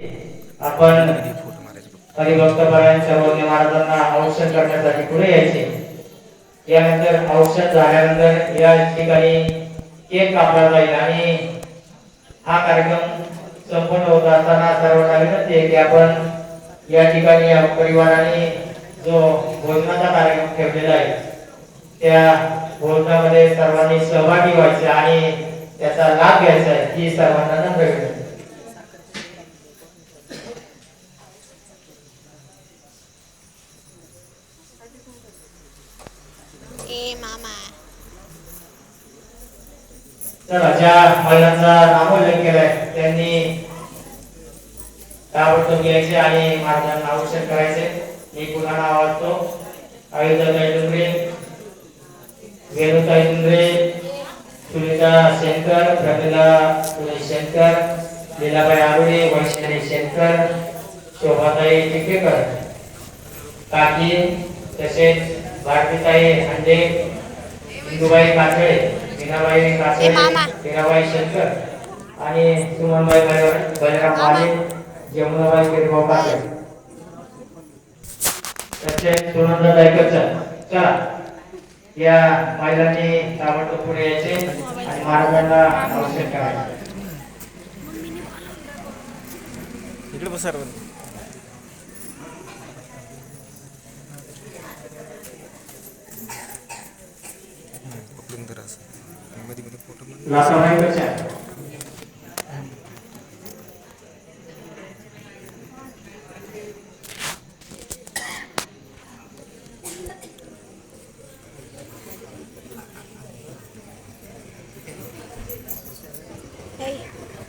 आपण हरिभक्तपरायण सर्वज्ञ महाराजांना औषध करण्यासाठी पुढे यायचे. यानंतर औषध झाल्यानंतर या ठिकाणी केक कापला जाईल आणि हा कार्यक्रम संपन्न होत असताना सर्वांना विनंती आहे की आपण या ठिकाणी या परिवाराने जो भोजनाचा कार्यक्रम ठेवलेला आहे त्या भोजनामध्ये सर्वांनी सहभागी व्हायचे आणि त्याचा लाभ घ्यायचा आहे ही सर्वांना नम्र विनंती. चला ज्या महिलांचा नामोल्लेख केलाय. त्यांनी ताबडतोब घ्यायचे आणि महाराजांना आवश्यक करायचे. मी पुन्हा नाव वाचतो. अयोध्याताई डुंगरे वेणुताई डुंगरे सुनीता शेंकर प्रमिला सुनील शेंकर लीलाबाई आरुळे वैशाली शेंकर शोभाताई टिकेकर काकी तसेच भारतीताई हंडे इंदुबाई काचळे मीराबाई शंकर आणि सुमनबाई बलराम बलराम माने जमुनाबाई तसेच सुनंदाताई कचर चला या महिलांनी ताबडतोब पुढे यायचे आणि महाराजांना आवश्यक करायचे इकडे बसा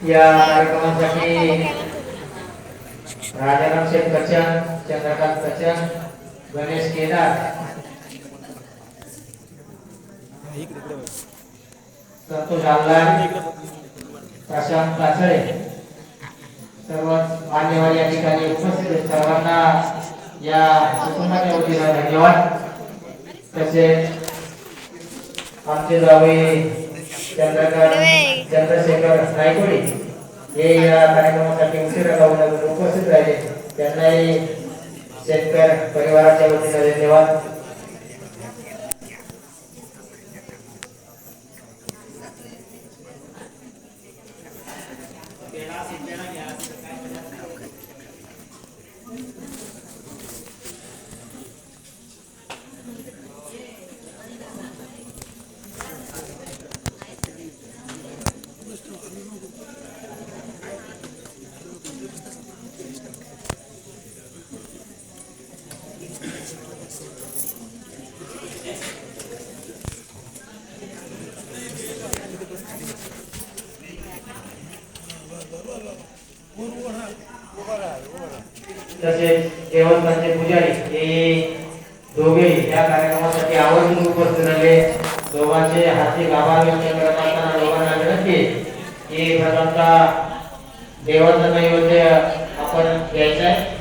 Ya, rekan kami Rajaram Sen Kacang, Chandrakant Kacang, Ganesh Kedar. Santosh आल्लाड Prashant Kachale सर्व मान्यवर या ठिकाणी उपस्थित सर्वांना या कुटुंबाच्या वतीनं धन्यवाद. तसेच आमचे जावई चंद्रकांत चंद्रशेखर नायकोडी हे या कार्यक्रमासाठी उशिरा लावून उपस्थित राहिले. त्यांनाही शेतकर परिवाराच्या वतीनं धन्यवाद. तसेच देवस्थानचे पुजारी हे दोघे या कार्यक्रमासाठी आवर्जून उपस्थित झाले दोघांचे हाती आभार व्यक्त करत असताना दोघांना विनंती आहे की प्रथमता देवाचं नैवेद्य आपण घ्यायचं आहे.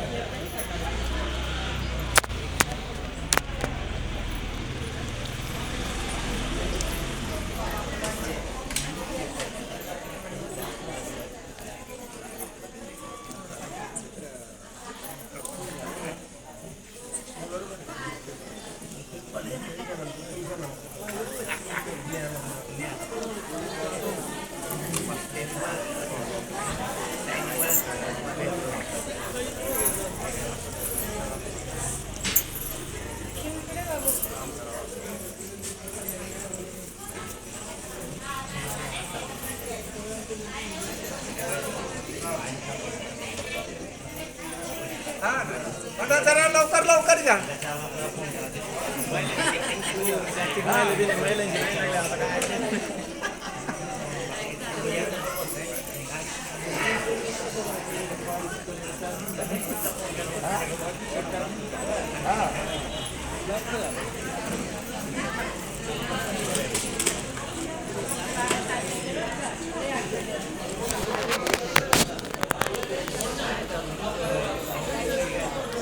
आता जरा लवकर लवकर घ्या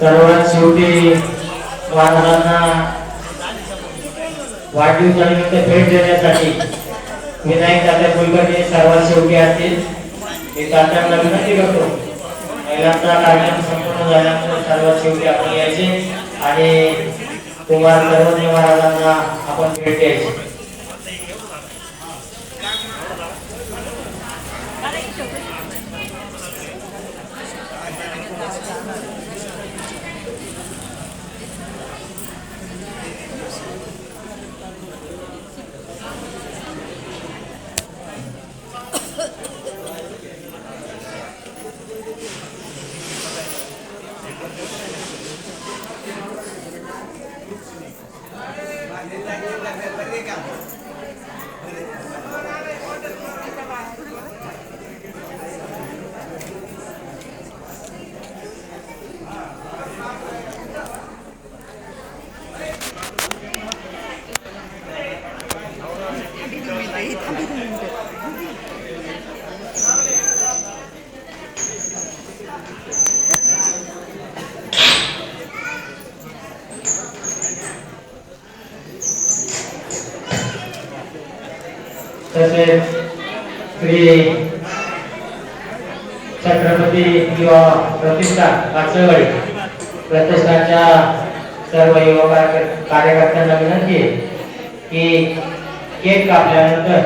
सर्वात शेवटी वानरांना वाढदिवसानिमित्त भेट देण्यासाठी विनायक दादा कुलकर्णी सर्वात शेवटी असतील. मी तात्यांना विनंती करतो. महिलांचा कार्यक्रम संपूर्ण झाल्यानंतर सर्वात शेवटी आपण यायचे आणि कुमार सर्वज्ञ महाराजांना आपण भेट द्यायची. तसेच श्री छत्रपती युवा प्रतिष्ठान काचळवाडी प्रतिष्ठानच्या सर्व युवा कार्यकर्त्यांना विनंती आहे की केक कापल्यानंतर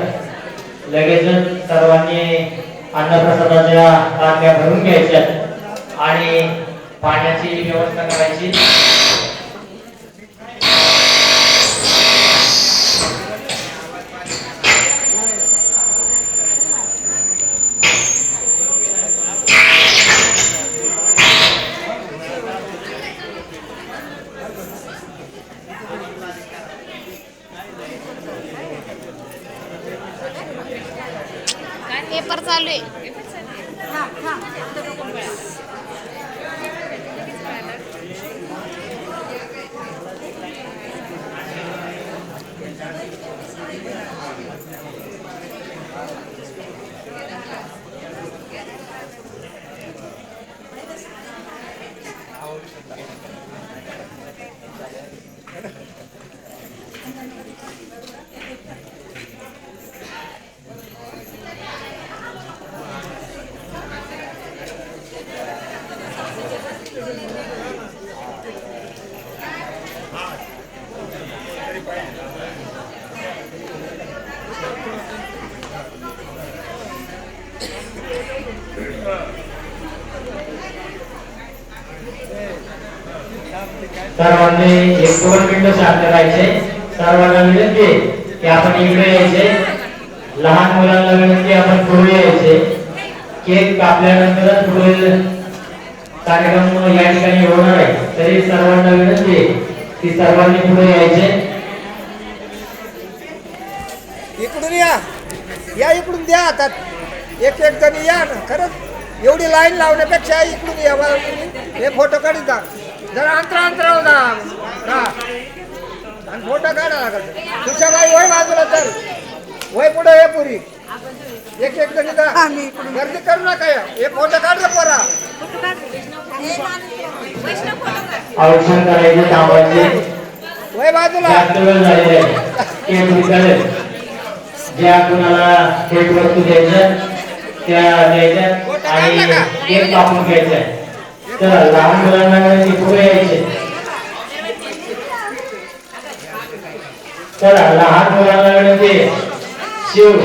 लगेचच सर्वांनी अन्नप्रसादाच्या तांब्या भरून घ्यायच्या आणि पाण्याची व्यवस्था करायची पेपर चालू आहे सर्वांनी एक दोन मिनिटं शांत राहायचे. सर्वांना विनंती की आपण इकडे यायचे. लहान मुलांना विनंती आपण पुढे यायचे. केक कापल्यानंतरच पुढे कार्यक्रम या ठिकाणी होणार आहे. तरी सर्वांना विनंती की सर्वांनी पुढे यायचे. इकडून या. या इकडून द्या आता. एक एक जण या ना. खरंच एवढी लाईन लावण्यापेक्षा इकडून या हे फोटो काढून जा जरा अंतरा अंतरावर जा. हा. आणि फोटो काढा लागत. तुझ्या बाई वय बाजूला चल. वय पुढे ये पुरी. एक एक जणी जा. गर्दी करू नका. या हे फोटो काढ रे पोरा. करायचे थांबायचे वय बाजूला. जास्त वेळ झालेला आहे केक विकायला ज्या कुणाला केक वस्तू द्यायच्या त्या द्यायच्या आणि केक कापून घ्यायचा तर लहान मुलांना विनंती पुढे यायचे. तर लहान मुलांना विनंती शिव.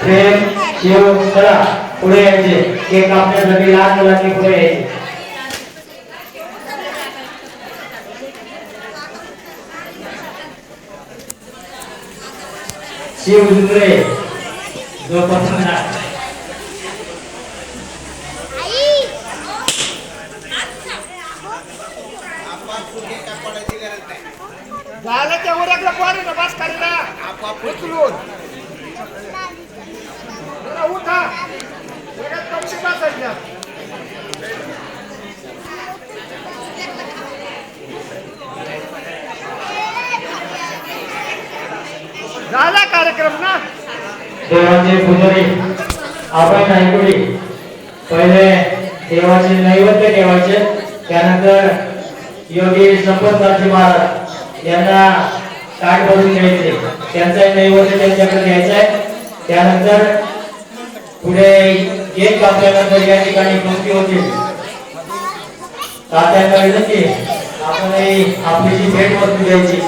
प्रेम शिव चला पुढे यायचे. केक आपल्यासाठी लहान मुलांनी पुढे यायचे. शिव दुसरे. जो पसंत आहे झालं ते उरकलं पोरी ना. बस करी ना उचलून जरा उठा उरकत कमशी बसायच्या झाला कार्यक्रम ना? देवाचे पुजारी आपण नायकुडी पहिले देवाचे नैवेद्य ठेवायचे त्यानंतर योगी संपतदासजी महाराज यांना कार्ड भरून घ्यायचे. त्यांचा नैवेद्य त्यांच्याकडे घ्यायचा आहे त्यानंतर पुढे केक कापल्यानंतर या ठिकाणी पंक्ती होते. तात्यांना की आपण आपली जी भेट वस्तू द्यायची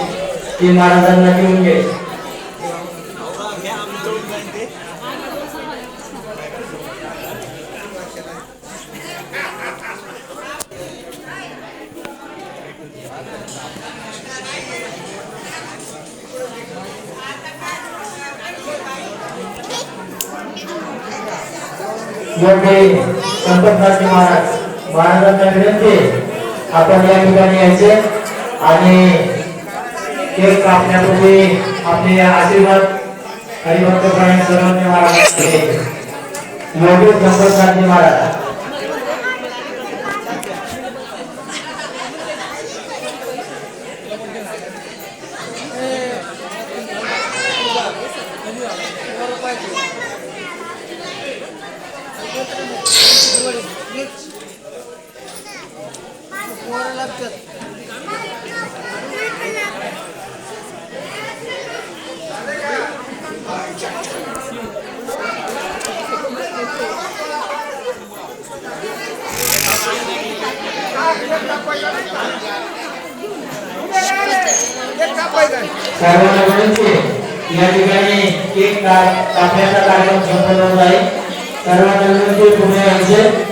ती महाराजांना घेऊन घे. मोठे महाराज महाराजांना विनंती आपण या ठिकाणी यायचे आणि केक कापण्यापूर्वी आपले आशीर्वाद हरिभक्त प्राणी सर्वज्ञ महाराज योगी संपतराजे महाराज. सर्वांना विनंती या ठिकाणी एक का- कापण्याचा कार्यक्रम संपन्न होत आहे. सर्वांना विनंती पुणे यांचे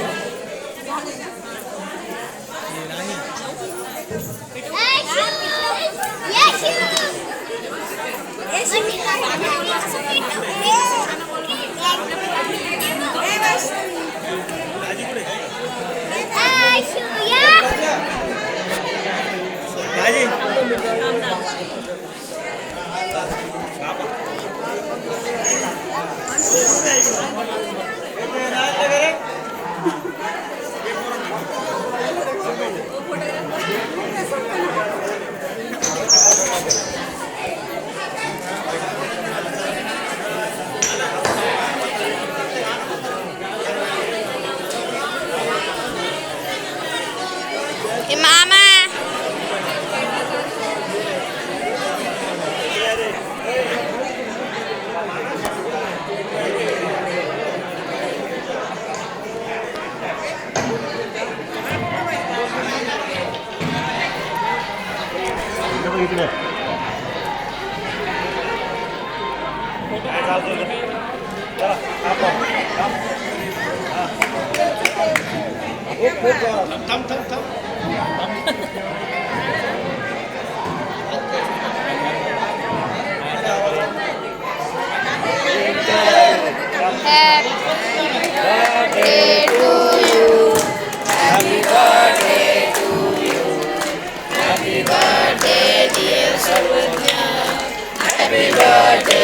Happy birthday.